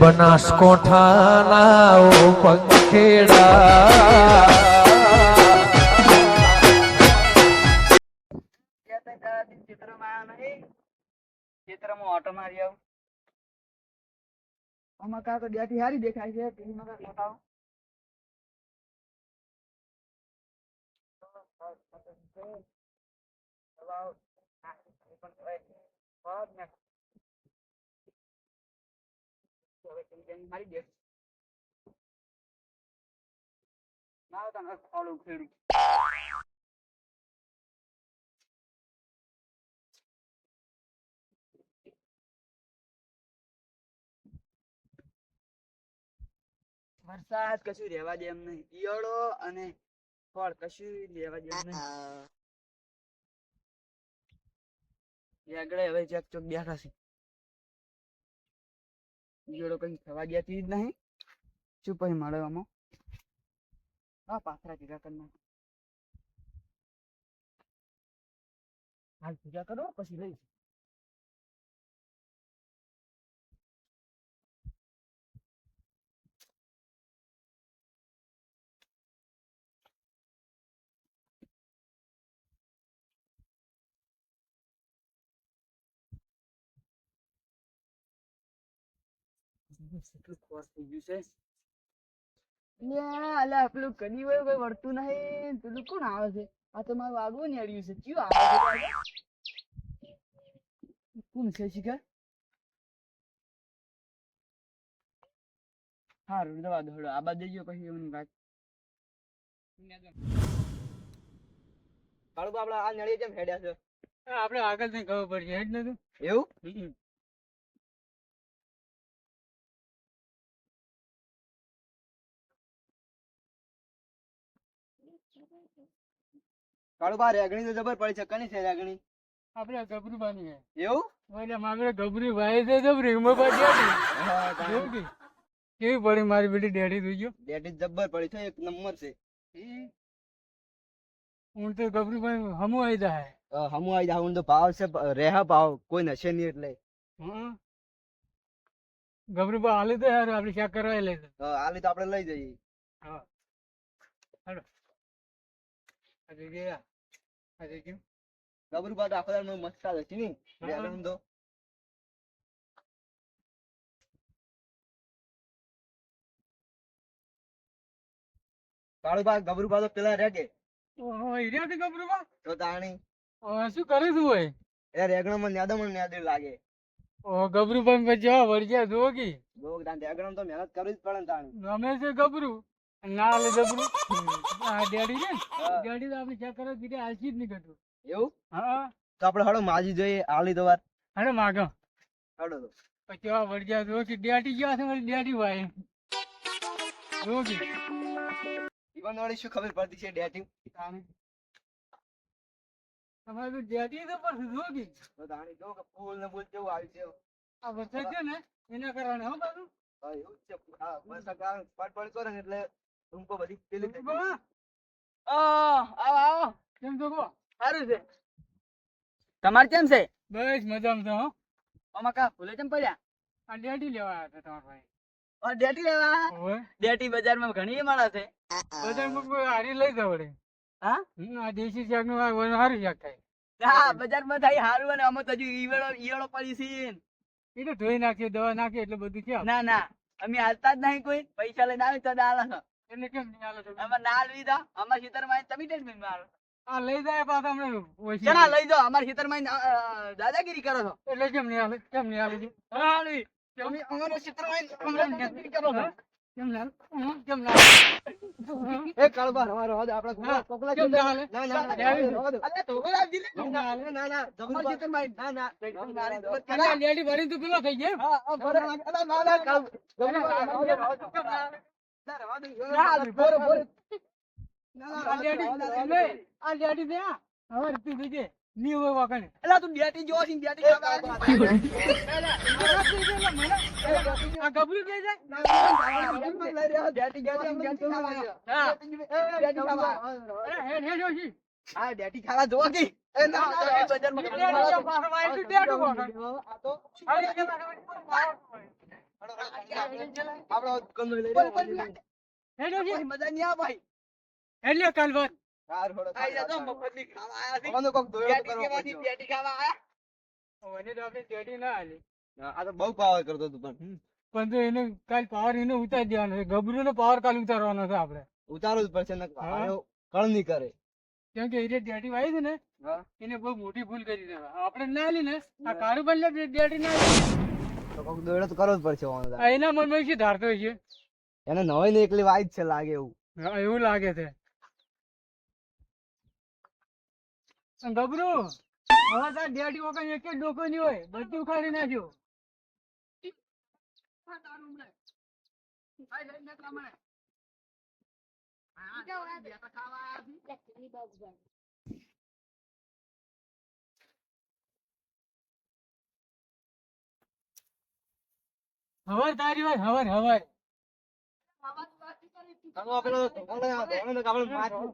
બનાસકોઠાના પંખેડા ચિત્રમાં ઓટો મારી આવું આમાં કાં તો ડેટી હારી દેખાય છે મારી દે ના તને ખોળું ખેડું વરસાદ કશું રહેવા દે એમ નહીં. ઈયળો અને ફળ કશું રહેવા દે એમ નહીં. આગળ હવે ચેક ચોક બેઠા છે. ઈયળો કઈ થવા ગયા જ નહીં. શું પછી મળે આમાં? હા, પાથરા ભેગા કરી નાખ. હાલ ભેગા કરો, પછી લઈશ. કેટલું ખોર થઈ ગયું છે લ્યા, પેલું કદી હોય કોઈ વળતું નહીં પેલું કોણ આવે છે આ તો મારું આગવું ને છે કયું આવે છે કોણ છે શિખર હારું દવા દો આ બાજુ જજો પછી એમની વાત આ નળીએ જેમ હેડ્યા છે આપણે આગળ નહીં ખબર પડશે હેડ નતું એવું કાળુબા રેગણી તો જબર પડી છે. કની છે રેગણી? આપણે ગભરું બાની એવું? એટલે મારે ગભરી ભાઈ છે ગભરી ઉમર પર કેવી પડી મારી બેટી? ડેડી થઈ ગયો. ડેટી પડી છે એક નંબર છે. હું તો ગભરી ભાઈ હમું આવી જાય હમુ આઈ હું તો ભાવ છે રેહા ભાવ. કોઈ નશે નહીં એટલે. હં? ગભરી ભાઈ હાલી તો યાર આપણે ચેક કરવા લે અ, આલી તો આપણે લઈ જઈએ. હા. હાલો. ગબરું બાદ આખો દાડો મસ્ત ચાલે છે ની. રેગણ તો કાળુ બા ગબરું બા તો પેલા રેગે ઓહો હીરા થી ગબરું બા તો તાણી ઓહ, શું કરે છે હોય એ રેગણમાં ન્યાદો મને ન્યાદી લાગે. ઓહ ગભરું પણ પછી વળગ્યા જોગી કી. જો તાણ રેગણ તો મહેનત કરવી જ પડે તાણી. ગમે છે ગભરું ના લે ગભરું આ ડેડી ને ડેડી તો આપણે ચેક કરો કીધે આલસી જ નહીં કરતું. એવું? હા. તો આપણે હળો માજી જોઈએ આલી તો વાર અરે માગો. હળો તો. પછી આ વળગ્યા જુઓ કે ડેડી ગયા છે મારી ડેડી ભાઈ. કે ઈવન વાળી શું ખબર પડતી છે ડેટિંગ તાણે. તમારે તો ડેડી તો પર જુઓ કે તો તાણી જો કે ફૂલ ને ફૂલ જેવું આવી છે. આ વરસાદ છે ને એના કારણે હો બાજુ હા, એવું છે. હા વરસાદ કારણ પડ પડ કરે ને એટલે ટૂંકો બધી પેલી થઈ આવો આવો. કેમ છો કો સારું છે. તમારે કેમ છે? બસ મજામાં છો હો. કા ભૂલે કેમ પડ્યા? આ ડેટી લેવા આવ્યા હતા તમારા ભાઈ. આ ડેટી લેવા ડેટી બજારમાં ઘણી મળે છે. બજારમાં કોઈ હારી લઈ જવડે વળી. હા? હમ, આ દેશી શાકનું આ વણ હારું શાક થાય. હા બજારમાં થાય હારું અને અમે તો હજુ ઈયળો ઈયળો પડી છે એ તો ધોઈ નાખીએ દવા નાખીએ એટલે બધું છે ના ના. અમે હાલતા જ નહીં કોઈ. પૈસા લઈને આવે તો દાલ એટલે કેમ નહીં હાલે તો? અમે ના લીધા અમારા ખેતરમાં આવીને તમે ટેન્શન મારો. આ લઈ જાય પાછા હમણાં. ઓછી. ચલા લઈ જાઓ. અમારા અ, અ, દાદાગીરી કરો છો. એટલે કેમ નહીં હાલે? કેમ નહીં હાલે છે? હાલી. તમે અમારા ખેતરમાં આવીને હમણાં દાદાગીરી કરો છો. કેમ ના કેમ ના એ કાળબા રવા રવા દે. કોકલા કેમ ના ના ના ના દે. અલ્યા તો બોલા આપજી ના ના ના અમારા ખેતરમાં આવીને- ના ના. મારી લેડી ભરીને તો પેલો થઈ ગયો હા, હા, ના, ના, કાળ- હા. ડેટી ખાવા. જોવો ના, બજારમાં એટલે પાવર કરતો તું પણ. પણ તો એને કાલ પાવર એને ઉતારી દેવાનો છે. ગબરું નો પાવર કાલ ઉતારવાનો છે આપડે ઉતારવું જ પડશે. કળ નહીં કરે. કેમ કે એ ડેડી વાવી છે ને એને બહુ મોટી ભૂલ કરી દેવા આપણે ના લી ને આ બદલે ડેડી ના લી. તો કોક દોડે તો કરવો જ પડશે વાંધો એના મનમાં શું ધારતો છે એને નવાઈ ને એકલી વાઈ જ છે લાગે એવું. એવું લાગે છે. ગબરું હવે તાર ડેડી વગર એક જ ડોકો નહીં હોય બધું ઉખાડી નાખ્યું. ખાવા હવાર તારી વાત હવાર હવાર પેલો આપણે